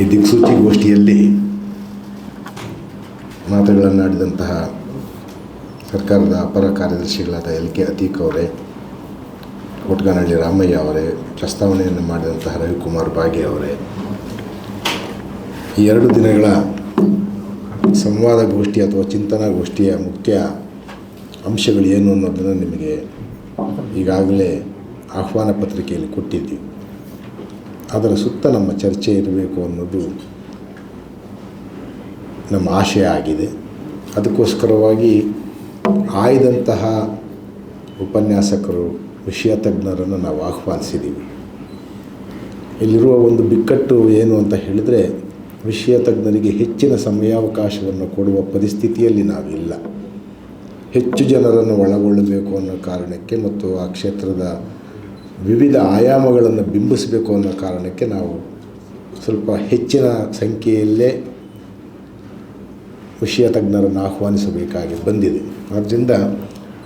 ಈ ದಿಕ್ಸೂಚಿಗೋಷ್ಠಿಯಲ್ಲಿ ಮಾತುಗಳನ್ನಾಡಿದಂತಹ ಸರ್ಕಾರದ ಅಪರ ಕಾರ್ಯದರ್ಶಿಗಳಾದ ಎಲ್ ಕೆ ಅತೀಕ್ ಅವರೇ, ಕೊಟ್ಗಾನಹಳ್ಳಿ ರಾಮಯ್ಯ ಅವರೇ, ಪ್ರಸ್ತಾವನೆಯನ್ನು ಮಾಡಿದಂತಹ ರವಿಕುಮಾರ್ ಬಾಗೆ ಅವರೇ. ಈ ಎರಡು ದಿನಗಳ ಸಂವಾದ ಗೋಷ್ಠಿ ಅಥವಾ ಚಿಂತನಾ ಗೋಷ್ಠಿಯ ಮುಖ್ಯ ಅಂಶಗಳು ಏನು ಅನ್ನೋದನ್ನು ನಿಮಗೆ ಈಗಾಗಲೇ ಆಹ್ವಾನ ಪತ್ರಿಕೆಯಲ್ಲಿ ಕೊಟ್ಟಿದ್ದೀವಿ. ಅದರ ಸುತ್ತ ನಮ್ಮ ಚರ್ಚೆ ಇರಬೇಕು ಅನ್ನೋದು ನಮ್ಮ ಆಶಯ ಆಗಿದೆ. ಅದಕ್ಕೋಸ್ಕರವಾಗಿ ಆಯ್ದಂತಹ ಉಪನ್ಯಾಸಕರು, ವಿಷಯ ತಜ್ಞರನ್ನು ನಾವು ಆಹ್ವಾನಿಸಿದ್ದೀವಿ ಇಲ್ಲಿರುವ ಒಂದು ಬಿಕ್ಕಟ್ಟು ಏನು ಅಂತ ಹೇಳಿದರೆ, ವಿಷಯ ತಜ್ಞರಿಗೆ ಹೆಚ್ಚಿನ ಸಮಯಾವಕಾಶವನ್ನು ಕೊಡುವ ಪರಿಸ್ಥಿತಿಯಲ್ಲಿ ನಾವಿಲ್ಲ. ಹೆಚ್ಚು ಜನರನ್ನು ಒಳಗೊಳ್ಳಬೇಕು ಅನ್ನೋ ಕಾರಣಕ್ಕೆ ಮತ್ತು ಆ ಕ್ಷೇತ್ರದ ವಿವಿಧ ಆಯಾಮಗಳನ್ನು ಬಿಂಬಿಸಬೇಕು ಅನ್ನೋ ಕಾರಣಕ್ಕೆ ನಾವು ಸ್ವಲ್ಪ ಹೆಚ್ಚಿನ ಸಂಖ್ಯೆಯಲ್ಲೇ ವಿಷಯ ತಜ್ಞರನ್ನು ಆಹ್ವಾನಿಸಬೇಕಾಗಿ ಬಂದಿದೆ. ಆದ್ದರಿಂದ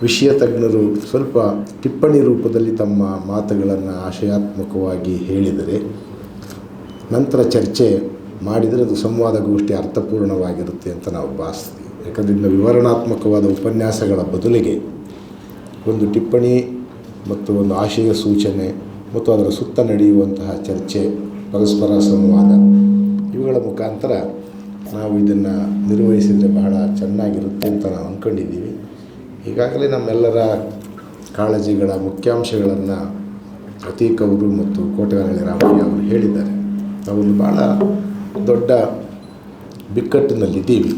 ವಿಷಯ ತಜ್ಞರು ಸ್ವಲ್ಪ ಟಿಪ್ಪಣಿ ರೂಪದಲ್ಲಿ ತಮ್ಮ ಮಾತುಗಳನ್ನು ಆಶಯಾತ್ಮಕವಾಗಿ ಹೇಳಿದರೆ, ನಂತರ ಚರ್ಚೆ ಮಾಡಿದರೆ ಅದು ಸಂವಾದಗೋಷ್ಠಿ ಅರ್ಥಪೂರ್ಣವಾಗಿರುತ್ತೆ ಅಂತ ನಾವು ಭಾವಿಸ್ತೀವಿ. ಯಾಕಂದ್ರೆ ವಿವರಣಾತ್ಮಕವಾದ ಉಪನ್ಯಾಸಗಳ ಬದಲಿಗೆ ಒಂದು ಟಿಪ್ಪಣಿ ಮತ್ತು ಒಂದು ಆಶಯ ಸೂಚನೆ ಮತ್ತು ಅದರ ಸುತ್ತ ನಡೆಯುವಂತಹ ಚರ್ಚೆ, ಪರಸ್ಪರ ಸಂವಾದ. ಇವುಗಳ ಮುಖಾಂತರ ನಾವು ಇದನ್ನು ನಿರ್ವಹಿಸಿದರೆ ಬಹಳ ಚೆನ್ನಾಗಿರುತ್ತೆ ಅಂತ ನಾವು ಅಂದ್ಕೊಂಡಿದ್ದೀವಿ ಈಗಾಗಲೇ ನಮ್ಮೆಲ್ಲರ ಕಾಳಜಿಗಳ ಮುಖ್ಯಾಂಶಗಳನ್ನು ಪ್ರತೀಕ್ ಅವರು ಮತ್ತು ಕೋಟೆಗಾನಹಳ್ಳಿ ರಾಮಯ್ಯ ಅವರು ಹೇಳಿದ್ದಾರೆ. ನಾವೊಂದು ಭಾಳ ದೊಡ್ಡ ಬಿಕ್ಕಟ್ಟಿನಲ್ಲಿದ್ದೀವಿ.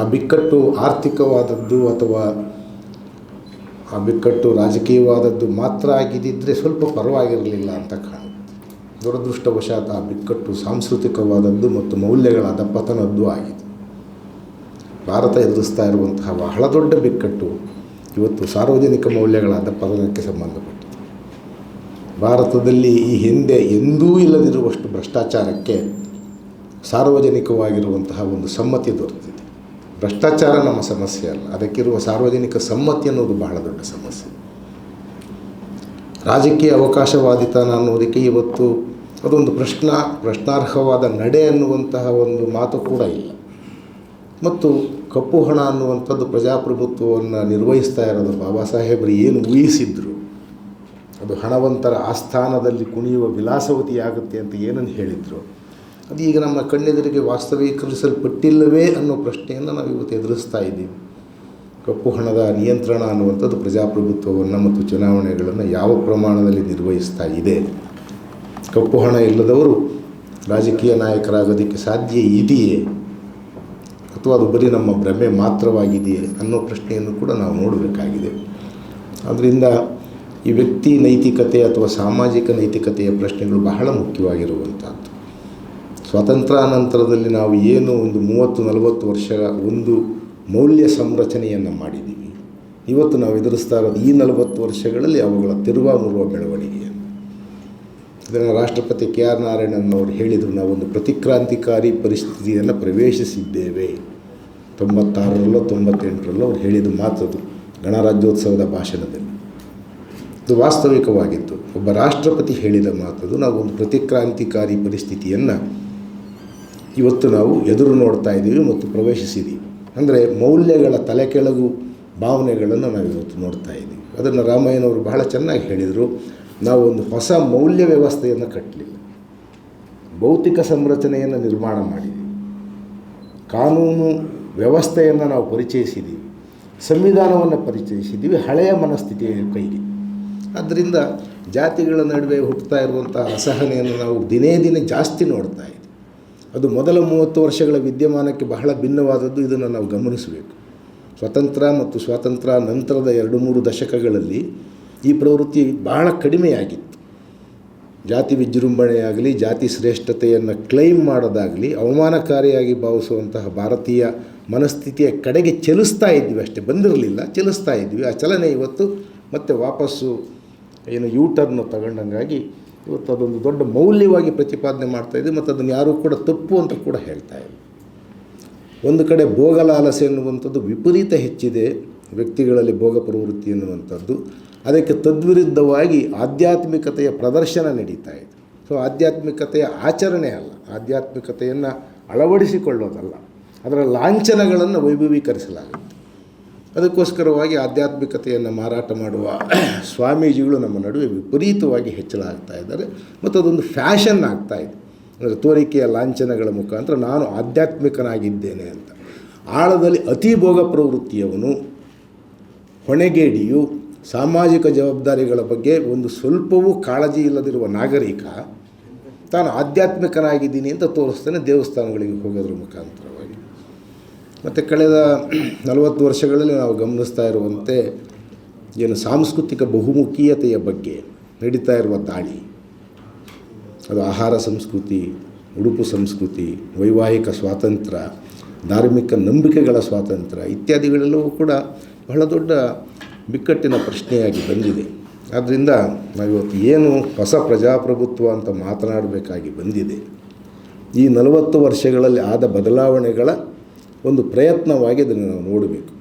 ಆ ಬಿಕ್ಕಟ್ಟು ಆರ್ಥಿಕವಾದದ್ದು ಅಥವಾ ಆ ಬಿಕ್ಕಟ್ಟು ರಾಜಕೀಯವಾದದ್ದು ಮಾತ್ರ ಆಗಿದ್ದಿದ್ದರೆ ಸ್ವಲ್ಪ ಪರವಾಗಿರಲಿಲ್ಲ ಅಂತ ಕಾಣುತ್ತೆ. ದುರದೃಷ್ಟವಶಾತ್ ಆ ಬಿಕ್ಕಟ್ಟು ಸಾಂಸ್ಕೃತಿಕವಾದದ್ದು ಮತ್ತು ಮೌಲ್ಯಗಳ ಅಧಪತನದ್ದು ಆಗಿದೆ. ಭಾರತ ಎದುರಿಸ್ತಾ ಇರುವಂತಹ ಬಹಳ ದೊಡ್ಡ ಬಿಕ್ಕಟ್ಟು ಇವತ್ತು ಸಾರ್ವಜನಿಕ ಮೌಲ್ಯಗಳ ಅಧಪತನಕ್ಕೆ ಸಂಬಂಧಪಟ್ಟಿದೆ. ಭಾರತದಲ್ಲಿ ಈ ಹಿಂದೆ ಎಂದೂ ಇಲ್ಲದಿರುವಷ್ಟು ಭ್ರಷ್ಟಾಚಾರಕ್ಕೆ ಸಾರ್ವಜನಿಕವಾಗಿರುವಂತಹ ಒಂದು ಸಮ್ಮತಿ ದೊರೆತಿದೆ. ಭ್ರಷ್ಟಾಚಾರ ನಮ್ಮ ಸಮಸ್ಯೆ ಅಲ್ಲ. ಅದಕ್ಕಿರುವ ಸಾರ್ವಜನಿಕ ಸಮ್ಮತಿ ಅನ್ನೋದು ಬಹಳ ದೊಡ್ಡ ಸಮಸ್ಯೆ. ರಾಜಕೀಯ ಅವಕಾಶವಾದಿತನ ಅನ್ನೋದಕ್ಕೆ ಇವತ್ತು ಅದೊಂದು ಪ್ರಶ್ನ, ಪ್ರಶ್ನಾರ್ಹವಾದ ನಡೆ ಅನ್ನುವಂತಹ ಒಂದು ಮಾತು ಕೂಡ ಇಲ್ಲ. ಮತ್ತು ಕಪ್ಪು ಹಣ ಅನ್ನುವಂಥದ್ದು ಪ್ರಜಾಪ್ರಭುತ್ವವನ್ನು ನಿರ್ವಹಿಸ್ತಾ ಇರೋದು ಬಾಬಾ ಸಾಹೇಬರು ಏನು ಊಹಿಸಿದ್ರು? ಅದು ಹಣವಂತರ ಆಸ್ಥಾನದಲ್ಲಿ ಕುಣಿಯುವ ವಿಲಾಸವತಿಯಾಗುತ್ತೆ ಅಂತ ಏನನ್ನು ಹೇಳಿದರು? ಅದು ಈಗ ನಮ್ಮ ಕಣ್ಣೆದುರಿಗೆ ವಾಸ್ತವೀಕರಿಸಲ್ಪಟ್ಟಿಲ್ಲವೇ ಅನ್ನೋ ಪ್ರಶ್ನೆಯನ್ನು ನಾವು ಇವತ್ತು ಎದುರಿಸ್ತಾ ಇದ್ದೀವಿ. ಕಪ್ಪು ಹಣದ ನಿಯಂತ್ರಣ ಅನ್ನುವಂಥದ್ದು ಪ್ರಜಾಪ್ರಭುತ್ವವನ್ನು ಮತ್ತು ಚುನಾವಣೆಗಳನ್ನು ಯಾವ ಪ್ರಮಾಣದಲ್ಲಿ ನಿರ್ವಹಿಸ್ತಾ ಇದೆ? ಕಪ್ಪು ಹಣ ಇಲ್ಲದವರು ರಾಜಕೀಯ ನಾಯಕರಾಗೋದಕ್ಕೆ ಸಾಧ್ಯ ಇದೆಯೇ? ಅಥವಾ ಅದು ಬರೀ ನಮ್ಮ ಭ್ರಮೆ ಮಾತ್ರವಾಗಿದೆಯೇ ಅನ್ನೋ ಪ್ರಶ್ನೆಯನ್ನು ಕೂಡ ನಾವು ನೋಡಬೇಕಾಗಿದೆ. ಆದ್ದರಿಂದ ಈ ವ್ಯಕ್ತಿ ನೈತಿಕತೆ ಅಥವಾ ಸಾಮಾಜಿಕ ನೈತಿಕತೆಯ ಪ್ರಶ್ನೆಗಳು ಬಹಳ ಮುಖ್ಯವಾಗಿರುವಂಥದ್ದು. ಸ್ವಾತಂತ್ರ್ಯಾನಂತರದಲ್ಲಿ ನಾವು ಏನು ಒಂದು ಮೂವತ್ತು, ನಲವತ್ತು ವರ್ಷಗಳ ಒಂದು ಮೌಲ್ಯ ಸಂರಚನೆಯನ್ನು ಮಾಡಿದ್ದೀವಿ. ಇವತ್ತು ನಾವು ಎದುರಿಸ್ತಾ ಇರೋದು ಈ ನಲವತ್ತು ವರ್ಷಗಳಲ್ಲಿ ಅವುಗಳ ತಿರುವ ಮುರುವ ಬೆಳವಣಿಗೆಯನ್ನು ಇದನ್ನು ರಾಷ್ಟ್ರಪತಿ ಕೆ ಆರ್ ನಾರಾಯಣನ್ ಅವರು ಹೇಳಿದರು ನಾವೊಂದು ಪ್ರತಿಕ್ರಾಂತಿಕಾರಿ ಪರಿಸ್ಥಿತಿಯನ್ನು ಪ್ರವೇಶಿಸಿದ್ದೇವೆ. ತೊಂಬತ್ತಾರರಲ್ಲೋ, ತೊಂಬತ್ತೆಂಟರಲ್ಲೋ ಅವ್ರು ಹೇಳಿದ ಮಾತದು ಗಣರಾಜ್ಯೋತ್ಸವದ ಭಾಷಣದಲ್ಲಿ. ಇದು ವಾಸ್ತವಿಕವಾಗಿತ್ತು. ಒಬ್ಬ ರಾಷ್ಟ್ರಪತಿ ಹೇಳಿದ ಮಾತದು, ನಾವು ಒಂದು ಪ್ರತಿಕ್ರಾಂತಿಕಾರಿ ಪರಿಸ್ಥಿತಿಯನ್ನು ಇವತ್ತು ನಾವು ಎದುರು ನೋಡ್ತಾ ಇದ್ದೀವಿ ಮತ್ತು ಪ್ರವೇಶಿಸಿದ್ದೀವಿ ಅಂದರೆ ಮೌಲ್ಯಗಳ ತಲೆಕೆಳಗು ಭಾವನೆಗಳನ್ನು ನಾವು ಇವತ್ತು ನೋಡ್ತಾ ಇದ್ದೀವಿ ಅದನ್ನು ರಾಮಯ್ಯನವರು ಬಹಳ ಚೆನ್ನಾಗಿ ಹೇಳಿದರು, ನಾವು ಒಂದು ಹೊಸ ಮೌಲ್ಯ ವ್ಯವಸ್ಥೆಯನ್ನು ಕಟ್ಟಲಿಲ್ಲ ಭೌತಿಕ ಸಂರಚನೆಯನ್ನು ನಿರ್ಮಾಣ ಮಾಡಿದ್ದೀವಿ ಕಾನೂನು ವ್ಯವಸ್ಥೆಯನ್ನು ನಾವು ಪರಿಚಯಿಸಿದ್ದೀವಿ ಸಂವಿಧಾನವನ್ನು ಪರಿಚಯಿಸಿದ್ದೀವಿ ಹಳೆಯ ಮನಸ್ಥಿತಿಯ ಕೈಗೆ. ಆದ್ದರಿಂದ ಜಾತಿಗಳ ನಡುವೆ ಹುಟ್ಟುತ್ತಾ ಇರುವಂಥ ಅಸಹನೆಯನ್ನು ನಾವು ದಿನೇ ದಿನೇ ಜಾಸ್ತಿ ನೋಡ್ತಾ ಇದ್ದೀವಿ ಅದು ಮೊದಲ ಮೂವತ್ತು ವರ್ಷಗಳ ವಿದ್ಯಮಾನಕ್ಕೆ ಬಹಳ ಭಿನ್ನವಾದದ್ದು ಇದನ್ನು ನಾವು ಗಮನಿಸಬೇಕು. ಸ್ವತಂತ್ರ ಮತ್ತು ಸ್ವಾತಂತ್ರ್ಯ ನಂತರದ ಎರಡು ಮೂರು ದಶಕಗಳಲ್ಲಿ ಈ ಪ್ರವೃತ್ತಿ ಬಹಳ ಕಡಿಮೆಯಾಗಿತ್ತು. ಜಾತಿ ವಿಜೃಂಭಣೆಯಾಗಲಿ, ಜಾತಿ ಶ್ರೇಷ್ಠತೆಯನ್ನು ಕ್ಲೈಮ್ ಮಾಡೋದಾಗಲಿ, ಅವಮಾನಕಾರಿಯಾಗಿ ಭಾವಿಸುವಂತಹ ಭಾರತೀಯ ಮನಸ್ಥಿತಿಯ ಕಡೆಗೆ ಚಲಿಸ್ತಾ ಇದ್ವಿ ಅಷ್ಟೇ. ಬಂದಿರಲಿಲ್ಲ, ಚಲಿಸ್ತಾ ಇದ್ವಿ. ಆ ಚಲನೆ ಇವತ್ತು ಮತ್ತೆ ವಾಪಸ್ಸು ಏನು ಯೂ ಟರ್ನ್ ತಗೊಂಡಂಗಾಗಿ ಇವತ್ತು ಅದೊಂದು ದೊಡ್ಡ ಮೌಲ್ಯವಾಗಿ ಪ್ರತಿಪಾದನೆ ಮಾಡ್ತಾಯಿದೆ ಮತ್ತು ಅದನ್ನು ಯಾರೂ ಕೂಡ ತಪ್ಪು ಅಂತ ಕೂಡ ಹೇಳ್ತಾ ಇಲ್ಲ. ಒಂದು ಕಡೆ ಭೋಗಲಾಲಸೆ ಎನ್ನುವಂಥದ್ದು ವಿಪರೀತ ಹೆಚ್ಚಿದೆ ವ್ಯಕ್ತಿಗಳಲ್ಲಿ ಭೋಗ ಪ್ರವೃತ್ತಿ ಎನ್ನುವಂಥದ್ದು. ಅದಕ್ಕೆ ತದ್ವಿರುದ್ಧವಾಗಿ ಆಧ್ಯಾತ್ಮಿಕತೆಯ ಪ್ರದರ್ಶನ ನಡೀತಾ ಇದೆ. ಸೊ, ಆಧ್ಯಾತ್ಮಿಕತೆಯ ಆಚರಣೆ ಅಲ್ಲ. ಆಧ್ಯಾತ್ಮಿಕತೆಯನ್ನು ಅಳವಡಿಸಿಕೊಳ್ಳೋದಲ್ಲ. ಅದರ ಲಾಂಛನಗಳನ್ನು ವೈಭವೀಕರಿಸಲಾಗುತ್ತೆ. ಅದಕ್ಕೋಸ್ಕರವಾಗಿ ಆಧ್ಯಾತ್ಮಿಕತೆಯನ್ನು ಮಾರಾಟ ಮಾಡುವ ಸ್ವಾಮೀಜಿಗಳು ನಮ್ಮ ನಡುವೆ ವಿಪರೀತವಾಗಿ ಹೆಚ್ಚಳಾಗ್ತಾ ಇದ್ದಾರೆ. ಮತ್ತು ಅದೊಂದು ಫ್ಯಾಷನ್ ಆಗ್ತಾ ಇದೆ. ಅಂದರೆ ತೋರಿಕೆಯ ಲಾಂಛನಗಳ ಮುಖಾಂತರ ನಾನು ಆಧ್ಯಾತ್ಮಿಕನಾಗಿದ್ದೇನೆ ಅಂತ. ಆಳದಲ್ಲಿ ಅತಿ ಭೋಗ ಪ್ರವೃತ್ತಿಯವನು, ಹೊಣೆಗೇಡಿಯು, ಸಾಮಾಜಿಕ ಜವಾಬ್ದಾರಿಗಳ ಬಗ್ಗೆ ಒಂದು ಸ್ವಲ್ಪವೂ ಕಾಳಜಿ ಇಲ್ಲದಿರುವ ನಾಗರಿಕ, ತಾನು ಆಧ್ಯಾತ್ಮಿಕನಾಗಿದ್ದೀನಿ ಅಂತ ತೋರಿಸ್ತಾನೆ ದೇವಸ್ಥಾನಗಳಿಗೆ ಹೋಗೋದ್ರ ಮುಖಾಂತರವಾಗಿ. ಮತ್ತು ಕಳೆದ ನಲವತ್ತು ವರ್ಷಗಳಲ್ಲಿ ನಾವು ಗಮನಿಸ್ತಾ ಇರುವಂತೆ ಏನು ಸಾಂಸ್ಕೃತಿಕ ಬಹುಮುಖೀಯತೆಯ ಬಗ್ಗೆ ನಡೀತಾ ಇರುವ ದಾಳಿ, ಅದು ಆಹಾರ ಸಂಸ್ಕೃತಿ, ಉಡುಪು ಸಂಸ್ಕೃತಿ, ವೈವಾಹಿಕ ಸ್ವಾತಂತ್ರ್ಯ, ಧಾರ್ಮಿಕ ನಂಬಿಕೆಗಳ ಸ್ವಾತಂತ್ರ್ಯ ಇತ್ಯಾದಿಗಳೆಲ್ಲವೂ ಕೂಡ ಬಹಳ ದೊಡ್ಡ ಬಿಕ್ಕಟ್ಟಿನ ಪ್ರಶ್ನೆಯಾಗಿ ಬಂದಿದೆ. ಆದ್ದರಿಂದ ನಾವಿವತ್ತು ಏನು ಹೊಸ ಪ್ರಜಾಪ್ರಭುತ್ವ ಅಂತ ಮಾತನಾಡಬೇಕಾಗಿ ಬಂದಿದೆ. ಈ ನಲವತ್ತು ವರ್ಷಗಳಲ್ಲಿ ಆದ ಬದಲಾವಣೆಗಳ ಒಂದು ಪ್ರಯತ್ನವಾಗಿ ಅದನ್ನು ನಾವು ನೋಡಬೇಕು.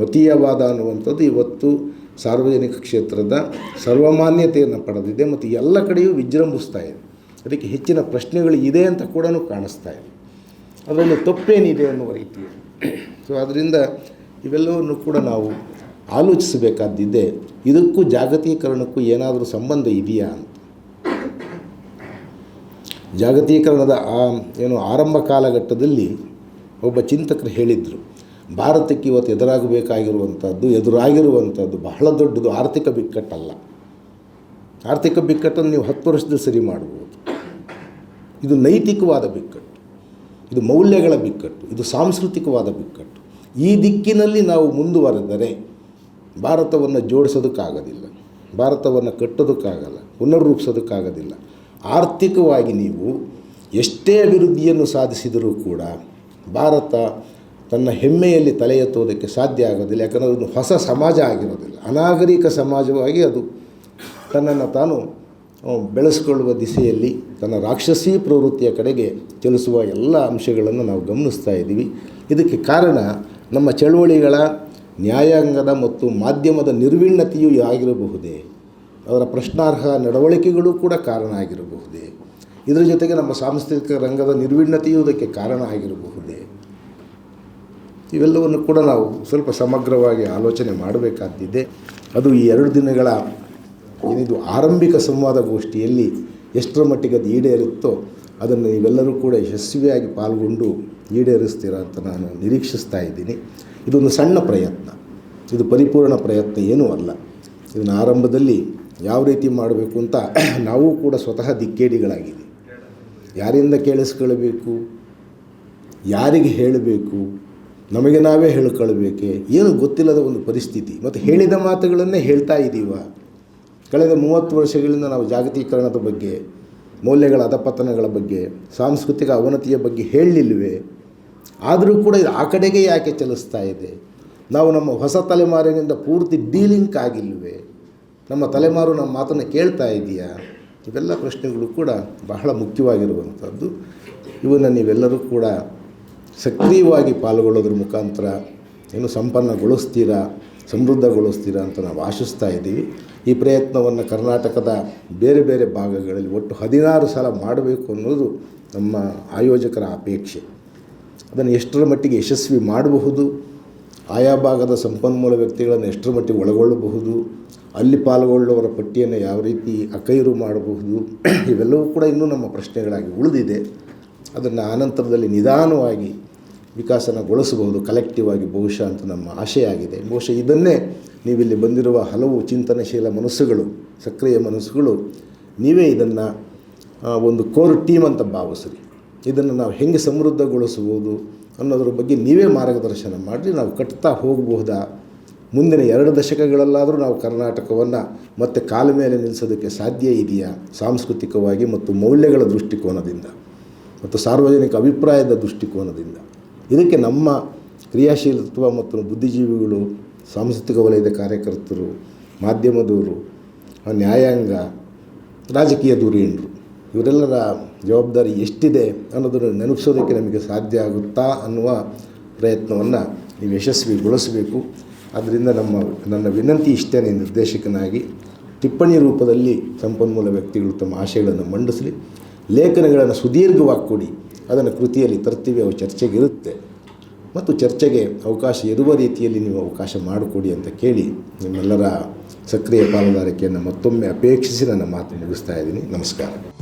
ಮತೀಯವಾದ ಅನ್ನುವಂಥದ್ದು ಇವತ್ತು ಸಾರ್ವಜನಿಕ ಕ್ಷೇತ್ರದ ಸರ್ವಮಾನ್ಯತೆಯನ್ನು ಪಡೆದಿದೆ ಮತ್ತು ಎಲ್ಲ ಕಡೆಯೂ ವಿಜೃಂಭಿಸ್ತಾ ಇದೆ. ಅದಕ್ಕೆ ಹೆಚ್ಚಿನ ಪ್ರಶ್ನೆಗಳು ಇದೆ ಅಂತ ಕೂಡ ಕಾಣಿಸ್ತಾ ಇದೆ. ಅದರಲ್ಲಿ ತಪ್ಪೇನಿದೆ ಅನ್ನುವ ರೀತಿ ಸೊ ಅದರಿಂದ ಇವೆಲ್ಲವನ್ನು ಕೂಡ ನಾವು ಆಲೋಚಿಸಬೇಕಾದ್ದಿದೆ. ಇದಕ್ಕೂ ಜಾಗತೀಕರಣಕ್ಕೂ ಏನಾದರೂ ಸಂಬಂಧ ಇದೆಯಾ ಅಂತ. ಜಾಗತೀಕರಣದ ಆ, ಏನು ಆರಂಭ ಕಾಲಘಟ್ಟದಲ್ಲಿ ಒಬ್ಬ ಚಿಂತಕರು ಹೇಳಿದರು, ಭಾರತಕ್ಕೆ ಇವತ್ತು ಎದುರಾಗಬೇಕಾಗಿರುವಂಥದ್ದು, ಎದುರಾಗಿರುವಂಥದ್ದು ಬಹಳ ದೊಡ್ಡದು, ಆರ್ಥಿಕ ಬಿಕ್ಕಟ್ಟಲ್ಲ. ಆರ್ಥಿಕ ಬಿಕ್ಕಟ್ಟನ್ನು ನೀವು ಹತ್ತು ವರ್ಷದಲ್ಲಿ ಸರಿ ಮಾಡ್ಬೋದು. ಇದು ನೈತಿಕವಾದ ಬಿಕ್ಕಟ್ಟು, ಇದು ಮೌಲ್ಯಗಳ ಬಿಕ್ಕಟ್ಟು, ಇದು ಸಾಂಸ್ಕೃತಿಕವಾದ ಬಿಕ್ಕಟ್ಟು. ಈ ದಿಕ್ಕಿನಲ್ಲಿ ನಾವು ಮುಂದುವರೆದರೆ ಭಾರತವನ್ನು ಜೋಡಿಸೋದಕ್ಕಾಗೋದಿಲ್ಲ, ಭಾರತವನ್ನು ಕಟ್ಟೋದಕ್ಕಾಗಲ್ಲ, ಪುನರ್ರೂಪಿಸೋದಕ್ಕಾಗೋದಿಲ್ಲ. ಆರ್ಥಿಕವಾಗಿ ನೀವು ಎಷ್ಟೇ ಅಭಿವೃದ್ಧಿಯನ್ನು ಸಾಧಿಸಿದರೂ ಕೂಡ ಭಾರತ ತನ್ನ ಹೆಮ್ಮೆಯಲ್ಲಿ ತಲೆ ಎತ್ತುವುದಕ್ಕೆ ಸಾಧ್ಯ ಆಗೋದಿಲ್ಲ, ಯಾಕಂದರೆ ಅದು ಹೊಸ ಸಮಾಜ ಆಗಿರೋದಿಲ್ಲ. ಅನಾಗರಿಕ ಸಮಾಜವಾಗಿ ಅದು ತನ್ನನ್ನು ತಾನು ಬೆಳೆಸ್ಕೊಳ್ಳುವ ದಿಸೆಯಲ್ಲಿ ತನ್ನ ರಾಕ್ಷಸೀ ಪ್ರವೃತ್ತಿಯ ಕಡೆಗೆ ಚಲಿಸುವ ಎಲ್ಲ ಅಂಶಗಳನ್ನು ನಾವು ಗಮನಿಸ್ತಾ ಇದ್ದೀವಿ. ಇದಕ್ಕೆ ಕಾರಣ ನಮ್ಮ ಚಳುವಳಿಗಳ ನ್ಯಾಯಾಂಗದ ಮತ್ತು ಮಾಧ್ಯಮದ ನಿರ್ವಿಣ್ಣತೆಯೂ ಆಗಿರಬಹುದೇ? ಅದರ ಪ್ರಶ್ನಾರ್ಹ ನಡವಳಿಕೆಗಳು ಕೂಡ ಕಾರಣ ಆಗಿರಬಹುದೇ? ಇದರ ಜೊತೆಗೆ ನಮ್ಮ ಸಾಂಸ್ಕೃತಿಕ ರಂಗದ ನಿರ್ವಿಣ್ಣತೆಯೂ ಇದಕ್ಕೆ ಕಾರಣ ಆಗಿರಬಹುದೇ? ಇವೆಲ್ಲವನ್ನು ಕೂಡ ನಾವು ಸ್ವಲ್ಪ ಸಮಗ್ರವಾಗಿ ಆಲೋಚನೆ ಮಾಡಬೇಕಾದ್ದಿದೆ. ಅದು ಈ ಎರಡು ದಿನಗಳ ಏನಿದು ಆರಂಭಿಕ ಸಂವಾದ ಗೋಷ್ಠಿಯಲ್ಲಿ ಎಷ್ಟರ ಮಟ್ಟಿಗೆ ಅದು ಈಡೇರುತ್ತೋ ಅದನ್ನು ನೀವೆಲ್ಲರೂ ಕೂಡ ಯಶಸ್ವಿಯಾಗಿ ಪಾಲ್ಗೊಂಡು ಈಡೇರಿಸ್ತೀರ ಅಂತ ನಾನು ನಿರೀಕ್ಷಿಸ್ತಾ ಇದ್ದೀನಿ. ಇದೊಂದು ಸಣ್ಣ ಪ್ರಯತ್ನ. ಇದು ಪರಿಪೂರ್ಣ ಪ್ರಯತ್ನ ಏನೂ ಅಲ್ಲ. ಇದನ್ನು ಆರಂಭದಲ್ಲಿ ಯಾವ ರೀತಿ ಮಾಡಬೇಕು ಅಂತ ನಾವು ಕೂಡ ಸ್ವತಃ ದಿಕ್ಕೇಡಿಗಳಾಗಿದೆ ಯಾರಿಂದ ಕೇಳಿಸ್ಕೊಳ್ಬೇಕು? ಯಾರಿಗೆ ಹೇಳಬೇಕು? ನಮಗೆ ನಾವೇ ಹೇಳ್ಕೊಳ್ಬೇಕೆ? ಏನು ಗೊತ್ತಿಲ್ಲದ ಒಂದು ಪರಿಸ್ಥಿತಿ. ಮತ್ತು ಹೇಳಿದ ಮಾತುಗಳನ್ನೇ ಹೇಳ್ತಾ ಇದ್ದೀವ ಕಳೆದ ಮೂವತ್ತು ವರ್ಷಗಳಿಂದ ನಾವು ಜಾಗತೀಕರಣದ ಬಗ್ಗೆ, ಮೌಲ್ಯಗಳ ಅಧಪತನಗಳ ಬಗ್ಗೆ, ಸಾಂಸ್ಕೃತಿಕ ಅವನತಿಯ ಬಗ್ಗೆ ಹೇಳಲಿಲ್ವೇ? ಆದರೂ ಕೂಡ ಇದು ಆ ಕಡೆಗೆ ಯಾಕೆ ಚಲಿಸ್ತಾ ಇದೆ? ನಾವು ನಮ್ಮ ಹೊಸ ತಲೆಮಾರಿನಿಂದ ಪೂರ್ತಿ ಡೀಲಿಂಕ್ ಆಗಿಲ್ವೇ? ನಮ್ಮ ತಲೆಮಾರು ನಮ್ಮ ಮಾತನ್ನು ಕೇಳ್ತಾ ಇದೆಯಾ? ಇವೆಲ್ಲ ಪ್ರಶ್ನೆಗಳು ಕೂಡ ಬಹಳ ಮುಖ್ಯವಾಗಿರುವಂಥದ್ದು. ಇವನ್ನು ನೀವೆಲ್ಲರೂ ಕೂಡ ಸಕ್ರಿಯವಾಗಿ ಪಾಲ್ಗೊಳ್ಳೋದ್ರ ಮುಖಾಂತರ ಏನು ಸಂಪನ್ನಗೊಳಿಸ್ತೀರಾ, ಸಮೃದ್ಧಗೊಳಿಸ್ತೀರಾ ಅಂತ ನಾವು ಆಶಿಸ್ತಾ ಇದ್ದೀವಿ. ಈ ಪ್ರಯತ್ನವನ್ನು ಕರ್ನಾಟಕದ ಬೇರೆ ಬೇರೆ ಭಾಗಗಳಲ್ಲಿ ಒಟ್ಟು ಹದಿನಾರು ಸಲ ಮಾಡಬೇಕು ಅನ್ನೋದು ನಮ್ಮ ಆಯೋಜಕರ ಅಪೇಕ್ಷೆ. ಅದನ್ನು ಎಷ್ಟರ ಮಟ್ಟಿಗೆ ಯಶಸ್ವಿ ಮಾಡಬಹುದು, ಆಯಾ ಭಾಗದ ಸಂಪನ್ಮೂಲ ವ್ಯಕ್ತಿಗಳನ್ನು ಎಷ್ಟರ ಮಟ್ಟಿಗೆ ಒಳಗೊಳ್ಳಬಹುದು ಅಲ್ಲಿ ಪಾಲ್ಗೊಳ್ಳುವವರ ಪಟ್ಟಿಯನ್ನು ಯಾವ ರೀತಿ ಅಕೈರು ಮಾಡಬಹುದು, ಇವೆಲ್ಲವೂ ಕೂಡ ಇನ್ನೂ ನಮ್ಮ ಪ್ರಶ್ನೆಗಳಾಗಿ ಉಳಿದಿದೆ. ಅದನ್ನು ಆನಂತರದಲ್ಲಿ ನಿಧಾನವಾಗಿ ವಿಕಾಸನಗೊಳಿಸಬಹುದು ಕಲೆಕ್ಟಿವ್ ಆಗಿ ಬಹುಶಃ ಅಂತ ನಮ್ಮ ಆಶಯ ಆಗಿದೆ ಬಹುಶಃ ಇದನ್ನೇ ನೀವಿಲ್ಲಿ ಬಂದಿರುವ ಹಲವು ಚಿಂತನಶೀಲ ಮನಸ್ಸುಗಳು, ಸಕ್ರಿಯ ಮನಸ್ಸುಗಳು, ನೀವೇ ಇದನ್ನು ಒಂದು ಕೋರ್ ಟೀಮ್ ಅಂತ ಭಾವಿಸ್ರಿ. ಇದನ್ನು ನಾವು ಹೆಂಗೆ ಸಮೃದ್ಧಗೊಳಿಸಬಹುದು ಅನ್ನೋದ್ರ ಬಗ್ಗೆ ನೀವೇ ಮಾರ್ಗದರ್ಶನ ಮಾಡಿರಿ. ನಾವು ಕಟ್ತಾ ಹೋಗಬಹುದಾ? ಮುಂದಿನ ಎರಡು ದಶಕಗಳಲ್ಲಾದರೂ ನಾವು ಕರ್ನಾಟಕವನ್ನು ಮತ್ತೆ ಕಾಲ ಮೇಲೆ ನಿಲ್ಲಿಸೋದಕ್ಕೆ ಸಾಧ್ಯ ಇದೆಯಾ? ಸಾಂಸ್ಕೃತಿಕವಾಗಿ ಮತ್ತು ಮೌಲ್ಯಗಳ ದೃಷ್ಟಿಕೋನದಿಂದ ಮತ್ತು ಸಾರ್ವಜನಿಕ ಅಭಿಪ್ರಾಯದ ದೃಷ್ಟಿಕೋನದಿಂದ. ಇದಕ್ಕೆ ನಮ್ಮ ಕ್ರಿಯಾಶೀಲತ್ವ ಮತ್ತು ಬುದ್ಧಿಜೀವಿಗಳು, ಸಾಂಸ್ಕೃತಿಕ ವಲಯದ ಕಾರ್ಯಕರ್ತರು, ಮಾಧ್ಯಮದವರು, ನ್ಯಾಯಾಂಗ, ರಾಜಕೀಯ ಧುರೀಣರು ಇವರೆಲ್ಲರ ಜವಾಬ್ದಾರಿ ಎಷ್ಟಿದೆ ಅನ್ನೋದನ್ನು ನೆನಪಿಸೋದಕ್ಕೆ ನಮಗೆ ಸಾಧ್ಯ ಆಗುತ್ತಾ ಅನ್ನುವ ಪ್ರಯತ್ನವನ್ನು ನೀವು ಯಶಸ್ವಿಗೊಳಿಸಬೇಕು. ಆದ್ದರಿಂದ ನಮ್ಮ, ನನ್ನ ವಿನಂತಿ ಇಷ್ಟೇ ನಿರ್ದೇಶಕನಾಗಿ ಟಿಪ್ಪಣಿ ರೂಪದಲ್ಲಿ ಸಂಪನ್ಮೂಲ ವ್ಯಕ್ತಿಗಳು ತಮ್ಮ ಆಶಯಗಳನ್ನು ಮಂಡಿಸಲಿ, ಲೇಖನಗಳನ್ನು ಸುದೀರ್ಘವಾಗಿ ಕೊಡಿ, ಅದನ್ನು ಕೃತಿಯಲ್ಲಿ ತರ್ತೀವಿ, ಅವು ಚರ್ಚೆಗಿರುತ್ತೆ. ಮತ್ತು ಚರ್ಚೆಗೆ ಅವಕಾಶ ಇರುವ ರೀತಿಯಲ್ಲಿ ನೀವು ಅವಕಾಶ ಮಾಡಿಕೊಡಿ ಅಂತ ಕೇಳಿ ನಿಮ್ಮೆಲ್ಲರ ಸಕ್ರಿಯ ಪಾಲುದಾರಿಕೆಯನ್ನು ಮತ್ತೊಮ್ಮೆ ಅಪೇಕ್ಷಿಸಿ ನನ್ನ ಮಾತು ಮುಗಿಸ್ತಾ ಇದ್ದೀನಿ. ನಮಸ್ಕಾರ.